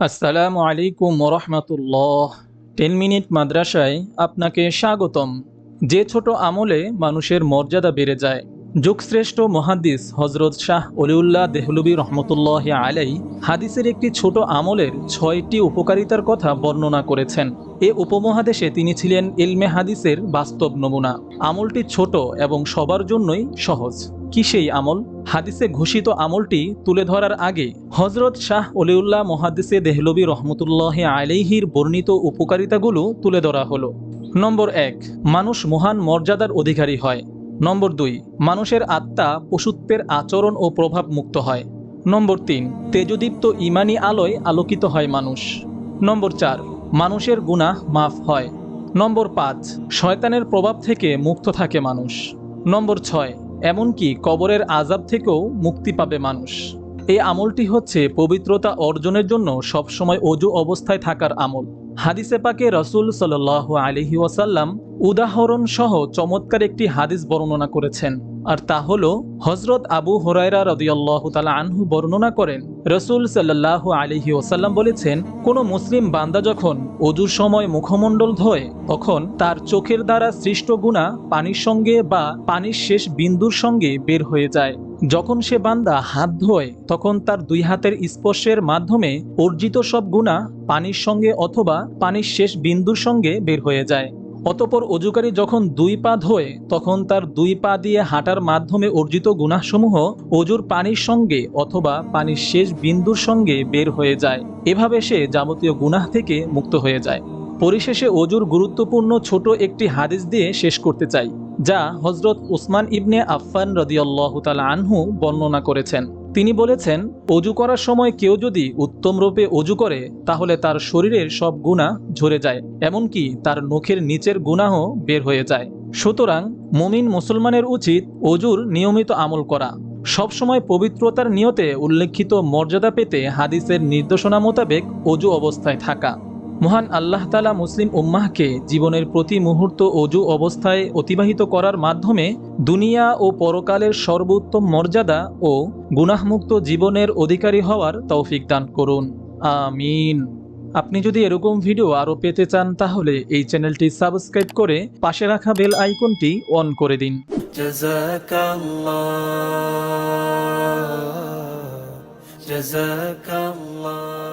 আসসালামু আলাইকুম রহমতুল্লাহ ten minute মাদ্রাসায় আপনাকে স্বাগতম। যে ছোট আমলে মানুষের মর্যাদা বেড়ে যায়, যুগশ্রেষ্ঠ মহাদিস হজরত শাহ অলিউল্লাহ দেহলুবি রহমতুল্লাহ আলাই হাদিসের একটি ছোট আমলের ছয়টি উপকারিতার কথা বর্ণনা করেছেন। এ উপমহাদেশে তিনি ছিলেন ইলমে হাদিসের বাস্তব নমুনা। আমলটি ছোট এবং সবার জন্যই সহজ। কি সেই আমল? হাদিসে ঘোষিত আমলটি তুলে ধরার আগে হজরত শাহ অলিউল্লাহ মহাদিসে দেহলবি রহমতুল্লাহ আলাইহির বর্ণিত উপকারিতাগুলো তুলে ধরা হলো। নম্বর এক, মানুষ মহান মর্যাদার অধিকারী হয়। নম্বর দুই, মানুষের আত্মা পশুত্বের আচরণ ও প্রভাব মুক্ত হয়। নম্বর তিন, তেজদীপ্ত ইমানি আলোয় আলোকিত হয় মানুষ। নম্বর চার, মানুষের গুনাহ মাফ হয়। নম্বর পাঁচ, শয়তানের প্রভাব থেকে মুক্ত থাকে মানুষ। নম্বর ছয় এমনকি কবরের আজাব থেকেও মুক্তি পাবে মানুষ। এই আমলটি হচ্ছে পবিত্রতা অর্জনের জন্য সবসময় অজু অবস্থায় থাকার আমল। হাদিসে পাকে রসুল সাল আলহি ওয়াসাল্লাম উদাহরণ সহ চমৎকার একটি হাদিস বর্ণনা করেছেন। আর তা হল হজরত আবু হরাইরা রদিয়াল্লাহ তালা আনহু বর্ণনা করেন, রসুল সাল্লাহ আলহি ওসাল্লাম বলেছেন, কোনো মুসলিম বান্দা যখন অজুর সময় মুখমণ্ডল ধোয়, তখন তার চোখের দ্বারা সৃষ্ট গুণা পানির সঙ্গে বা পানির শেষ বিন্দুর সঙ্গে বের হয়ে যায়। যখন সে বান্দা হাত ধোয়, তখন তার দুই হাতের স্পর্শের মাধ্যমে অর্জিত সব গুণা পানির সঙ্গে অথবা পানির শেষ বিন্দুর সঙ্গে বের হয়ে যায়। অতপর অজুকারী যখন দুই পা ধোয়, তখন তার দুই পা দিয়ে হাঁটার মাধ্যমে অর্জিত গুনাহসমূহ অজুর পানির সঙ্গে অথবা পানির শেষ বিন্দুর সঙ্গে বের হয়ে যায়। এভাবে সে যাবতীয় গুনাহ থেকে মুক্ত হয়ে যায়। পরিশেষে অজুর গুরুত্বপূর্ণ ছোট একটি হাদিস দিয়ে শেষ করতে চাই, যা হজরত উসমান ইবনে আফফান রদিয়াল্লাহ তালা আনহু বর্ণনা করেছেন। তিনি বলেছেন, অজু করার সময় কেউ যদি উত্তম রূপে অজু করে, তাহলে তার শরীরের সব গুণা ঝরে যায়, এমনকি তার নখের নিচের গুণাহ বের হয়ে যায়। সুতরাং মুমিন মুসলমানের উচিত অজুর নিয়মিত আমল করা। সবসময় পবিত্রতার নিয়তে উল্লেখিত মর্যাদা পেতে হাদিসের নির্দেশনা মোতাবেক অজু অবস্থায় থাকা। মহান আল্লাহ তালা মুসলিম উম্মাহকে জীবনের প্রতি মুহূর্ত অজু অবস্থায় অতিবাহিত করার মাধ্যমে দুনিয়া ও পরকালের সর্বোত্তম মর্যাদা ও গুনাহমুক্ত জীবনের অধিকারী হওয়ার তৌফিক দান করুন আমিন আপনি যদি এরকম ভিডিও আরও পেতে চান তাহলে এই চ্যানেলটি সাবস্ক্রাইব করে পাশে রাখা বেল আইকনটি অন করে দিন جزاك الله جزاك الله